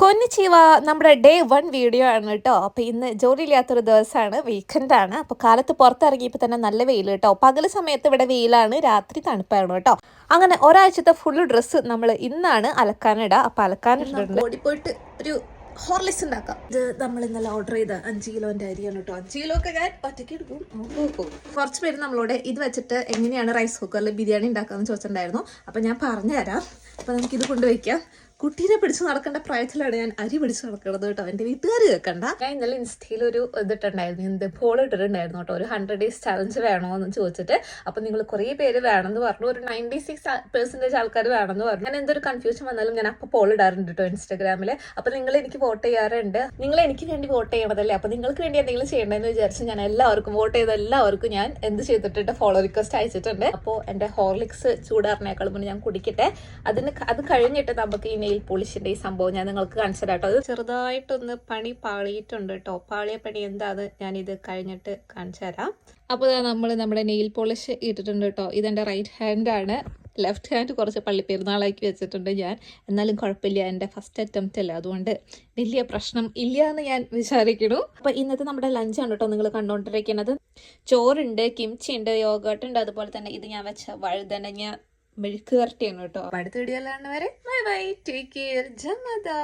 കൊന്നിച്ചീവ നമ്മുടെ day one video ആണ് കേട്ടോ. അപ്പോൾ ഇന്ന് ജോലിയില്ലാത്തൊരു ദിവസമാണ് വീക്കെൻഡ് ആണ്. അപ്പൊ കാലത്ത് പുറത്തിറങ്ങിയപ്പോൾ തന്നെ നല്ല വെയിൽ കേട്ടോ. പകൽ സമയത്ത് ഇവിടെ വെയിലാണ് രാത്രി തണുപ്പാണ് കേട്ടോ. അങ്ങനെ ഒരാഴ്ചത്തെ ഫുൾ ഡ്രസ്സ് നമ്മൾ ഇന്നാണ് അലക്കാനിടുക അപ്പൊ അലക്കാനിട്ടുണ്ട് ഓടിപ്പോയിട്ട് ഒരു ഹോർലിക്സ് ഉണ്ടാക്കാം. ഇത് നമ്മൾ ഇന്നലെ ഓർഡർ ചെയ്ത അഞ്ച് കിലോന്റെ അരിയാണ് കേട്ടോ. അഞ്ച് കിലോ ഒക്കെ ഞാൻ ഒറ്റയ്ക്ക് എടുക്കും. കുറച്ച് പേര് നമ്മളോട് ഇത് വെച്ചിട്ട് എങ്ങനെയാണ് റൈസ് കുക്കറിൽ ബിരിയാണി ഉണ്ടാക്കാന്ന് ചോദിച്ചിട്ടുണ്ടായിരുന്നു. അപ്പൊ ഞാൻ പറഞ്ഞുതരാം. അപ്പൊ നമുക്ക് ഇത് കൊണ്ടുവയ്ക്കാം കുട്ടീനെ പിടിച്ച് നടക്കേണ്ട പ്രായത്തിലാണ് ഞാൻ അരി പിടിച്ച് നടക്കുന്നത് കേട്ടോ. എന്റെ വീട്ടുകാർ കേൾക്കണ്ട. ഞാൻ ഇന്നലെ ഇൻസ്റ്റയിൽ ഒരു ഇതിട്ടുണ്ടായിരുന്നു. എന്ത് പോൾ ഇട്ടിട്ടുണ്ടായിരുന്നു കേട്ടോ. ഒരു ഹൺഡ്രഡ് ഡേയ്സ് ചലഞ്ച് വേണോ എന്ന് ചോദിച്ചിട്ട്. അപ്പൊ നിങ്ങൾ കുറേ പേര് വേണമെന്ന് പറഞ്ഞു. ഒരു നയന്റി സിക്സ് പെർസെന്റേജ് ആൾക്കാർ വേണമെന്ന് പറഞ്ഞു. ഞാൻ എന്തൊരു കൺഫ്യൂഷൻ വന്നാലും ഞാൻ അപ്പോൾ പോൾ ഇടാറുണ്ട് കേട്ടോ ഇൻസ്റ്റാഗ്രാമിൽ അപ്പൊ നിങ്ങൾ എനിക്ക് വോട്ട് ചെയ്യാറുണ്ട്. നിങ്ങൾ എനിക്ക് വേണ്ടി വോട്ട് ചെയ്യണതല്ലേ? അപ്പൊ നിങ്ങൾക്ക് വേണ്ടി എന്തെങ്കിലും ചെയ്യണമെന്ന് വിചാരിച്ച് ഞാൻ എല്ലാവർക്കും വോട്ട് ചെയ്ത എല്ലാവർക്കും ഞാൻ എന്ത് ചെയ്തിട്ടുണ്ട് ഫോളോ റിക്വസ്റ്റ് അയച്ചിട്ടുണ്ട്. അപ്പോൾ എന്റെ ഹോർലിക്സ് ചൂടാറിനേക്കാൾ മുന്നേ ഞാൻ കുടിക്കട്ടെ. അതിന് അത് കഴിഞ്ഞിട്ട് നമുക്ക് ഈ നെയിൽ പോളിഷിന്റെ ഈ സംഭവം ഞാൻ നിങ്ങൾക്ക് കാണിച്ചു തരാം കേട്ടോ അത് ചെറുതായിട്ടൊന്ന് പണി പാളിയിട്ടുണ്ട് കേട്ടോ പാളിയ പണി എന്താന്ന് ഞാൻ ഇത് കഴിഞ്ഞിട്ട് കാണിച്ചു തരാം. അപ്പോൾ നമ്മൾ നമ്മുടെ നെയിൽ പോളിഷ് ഇട്ടിട്ടുണ്ട് കേട്ടോ ഇതെന്റെ റൈറ്റ് ഹാൻഡ് ആണ്. ലെഫ്റ്റ് ഹാൻഡ് കുറച്ച് പള്ളിപ്പെരുന്നാളാക്കി വെച്ചിട്ടുണ്ട് ഞാൻ. എന്നാലും കുഴപ്പമില്ല എന്റെ ഫസ്റ്റ് അറ്റംപ്റ്റ് അല്ല? അതുകൊണ്ട് വലിയ പ്രശ്നം ഇല്ല എന്ന് ഞാൻ വിചാരിക്കുന്നു. അപ്പോൾ ഇന്നത്തെ നമ്മുടെ ലഞ്ചാണ് കേട്ടോ നിങ്ങൾ കണ്ടുകൊണ്ടിരിക്കുന്നത് ചോറുണ്ട് കിംച്ചി ഉണ്ട് യോഗട്ട് ഉണ്ട്. അതുപോലെ തന്നെ ഇത് ഞാൻ വെച്ച വഴുതനങ്ങ മെഴുക്ക് കറട്ടിയാണ് കേട്ടോ. അടുത്ത വീഡിയോ വരെ ബൈ ബൈ ടേക്ക് കെയർ ജമദ.